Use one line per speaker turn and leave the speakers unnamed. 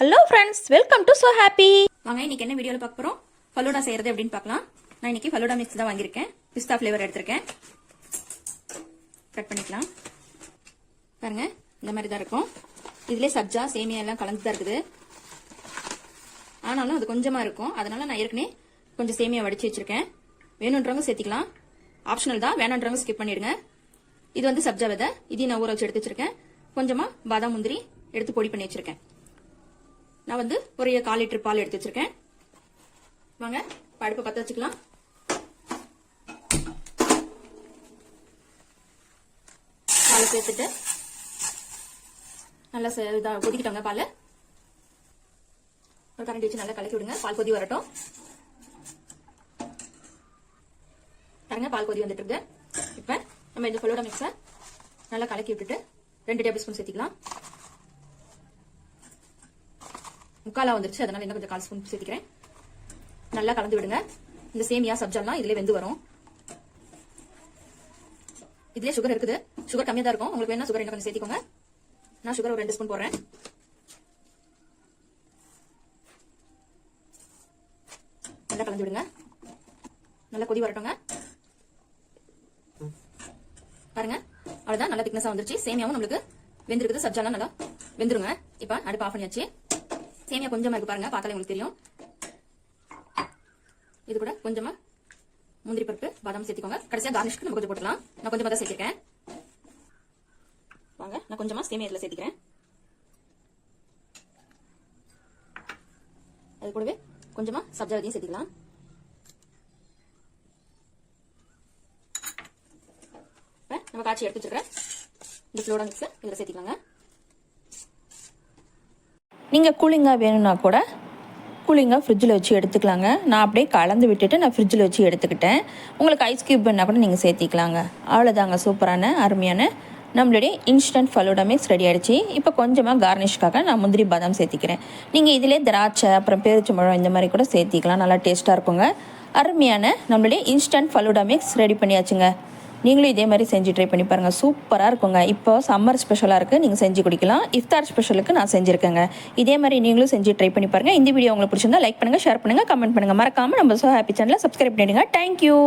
Hello friends welcome to so happy
வாங்க இன்னைக்கு என்ன வீடியோவில் பார்க்க போகிறோம் ஃபலூடா செய்கிறது அப்படின்னு பார்க்கலாம். நான் இன்னைக்கு ஃபலூடா மிக்ஸ் தான் வாங்கியிருக்கேன். பிஸ்தா ஃப்ளேவர் எடுத்திருக்கேன். கட் பண்ணிக்கலாம். பாருங்க இந்த மாதிரி தான் இருக்கும். இதுலேயே சப்ஜா சேமியா எல்லாம் கலந்து தான் இருக்குது. ஆனாலும் அது கொஞ்சமாக இருக்கும். அதனால நான் ஏற்கனவே கொஞ்சம் சேமியா வடிச்சு வச்சிருக்கேன். வேணுன்றவங்க சேர்த்திக்கலாம். ஆப்ஷனல் தான். வேணுன்றவங்க ஸ்கிப் பண்ணிடுங்க. இது வந்து சப்ஜா விதை. இதையும் நான் ஊற வச்சு எடுத்து வச்சிருக்கேன். கொஞ்சமாக பாதாம் முந்திரி எடுத்து பொடி பண்ணி வச்சிருக்கேன். நான் வந்து ஒரு கால் லிட்டர் பால் எடுத்து வச்சிருக்கேன். வாங்க இப்ப அடுப்பை பத்த வச்சுக்கலாம். பால் சேர்த்துட்டு நல்லா ச- கொதிக்கிட்டோங்க பால். ஒரு கரண்டி வச்சு நல்லா கலக்கி விடுங்க. பால் கொதி வரட்டும். பாருங்க பால் கொதி வந்துட்டு இருக்கு. இப்ப நம்ம இந்த ஃபலோடா மிக்ஸை நல்லா கலக்கி விட்டுட்டு ரெண்டு டேபிள் ஸ்பூன் சேர்த்திக்கலாம். முக்காலா வந்துருச்சு. அதனால இன்னும் கொஞ்சம் கால் ஸ்பூன் சேர்த்துக்கிறேன். நல்லா கலந்து விடுங்க. இந்த சேமியா சப்ஜாலாம் இதுல வெந்து வரும். இதுலயே சுகர் இருக்குது. சுகர் கம்மியா தான் இருக்கும். உங்களுக்கு வேணா சுகர் இன்னும் கொஞ்சம் சேர்த்துக்கோங்க. நான் சுகர் ஒரு ரெண்டு ஸ்பூன் போடுறேன். நல்லா கலந்து விடுங்க. நல்லா கொதி வரட்டுங்க. பாருங்க. அவ்வளவுதான். நல்லா திக்னஸா வந்துருச்சு. சேமியாவும் நம்மளுக்கு வெந்திருக்குது. சப்ஜாலாம் நல்லா வெந்துருங்க. இப்ப அடுப்பு ஆஃப் பண்ணியாச்சு. சேமியா கொஞ்சமா இருக்கு பாருங்க பார்த்தாலே உங்களுக்கு தெரியும். இது கூட கொஞ்சமா முந்திரி பருப்பு பாதாம் சேர்த்துக்கோங்க. கடைசியா கார்னிஷ்க்கு நம்ம கொஞ்சம் போட்டுக்கலாம். நான் கொஞ்சமா தான் சேர்த்திருக்கேன். வாங்க நான் கொஞ்சமா சேமியா இதுல சேர்த்துக்கிறேன். அது கூடவே கொஞ்சமா சப்ஜாவதியும் சேர்த்துக்கலாம். சேர்த்திக்கலாம் நம்ம காய்ச்சி எடுத்து வச்சிருக்கிற இந்த ஃப்ளோடா மிக்ஸ் இதில் சேர்த்துக்கலாங்க.
நீங்கள் கூலிங்காக வேணும்னா கூட கூலிங்காக ஃப்ரிட்ஜில் வச்சு எடுத்துக்கலாங்க. நான் அப்படியே கலந்து விட்டுட்டு நான் ஃப்ரிட்ஜில் வச்சு எடுத்துக்கிட்டேன். உங்களுக்கு ஐஸ் கியூப் வேணால் கூட நீங்கள் சேர்த்திக்கலாங்க. அவ்வளோதாங்க சூப்பரான அருமையான நம்மளுடைய இன்ஸ்டன்ட் ஃபலூடா மிக்ஸ் ரெடி ஆகிடுச்சி இப்போ கொஞ்சமாக கார்னிஷ்காக நான் முந்திரி பாதாம் சேர்த்திக்கிறேன். நீங்கள் இதிலே திராட்சை அப்புறம் பேரிச்சம்பழம் இந்த மாதிரி கூட சேர்த்திக்கலாம். நல்லா டேஸ்ட்டாக இருக்குங்க. அருமையான நம்மளுடைய இன்ஸ்டன்ட் ஃபலூடா மிக்ஸ் ரெடி பண்ணியாச்சுங்க. நீங்களும் இதே மாதிரி செஞ்சு ட்ரை பண்ணி பாருங்கள் சூப்பராக இருக்குங்க. இப்போ சம்மர் ஸ்பெஷலாக இருக்குது நீங்கள் செஞ்சு குடிக்கலாம். இஃப்தார் ஸ்பெஷலுக்கு நான் செஞ்சுருக்கேங்க. இதே மாதிரி நீங்களும் செஞ்சு ட்ரை பண்ணி பாருங்கள் இந்த வீடியோ உங்களுக்கு பிடிச்சிருந்தா லைக் பண்ணுங்கள் ஷேர் பண்ணுங்கள் கமெண்ட் பண்ணுங்கள் மறக்காமல் நம்ம ஸோ ஹாப்பி சேனலை சப்ஸ்கிரைப் பண்ணிடுங்க. Thank you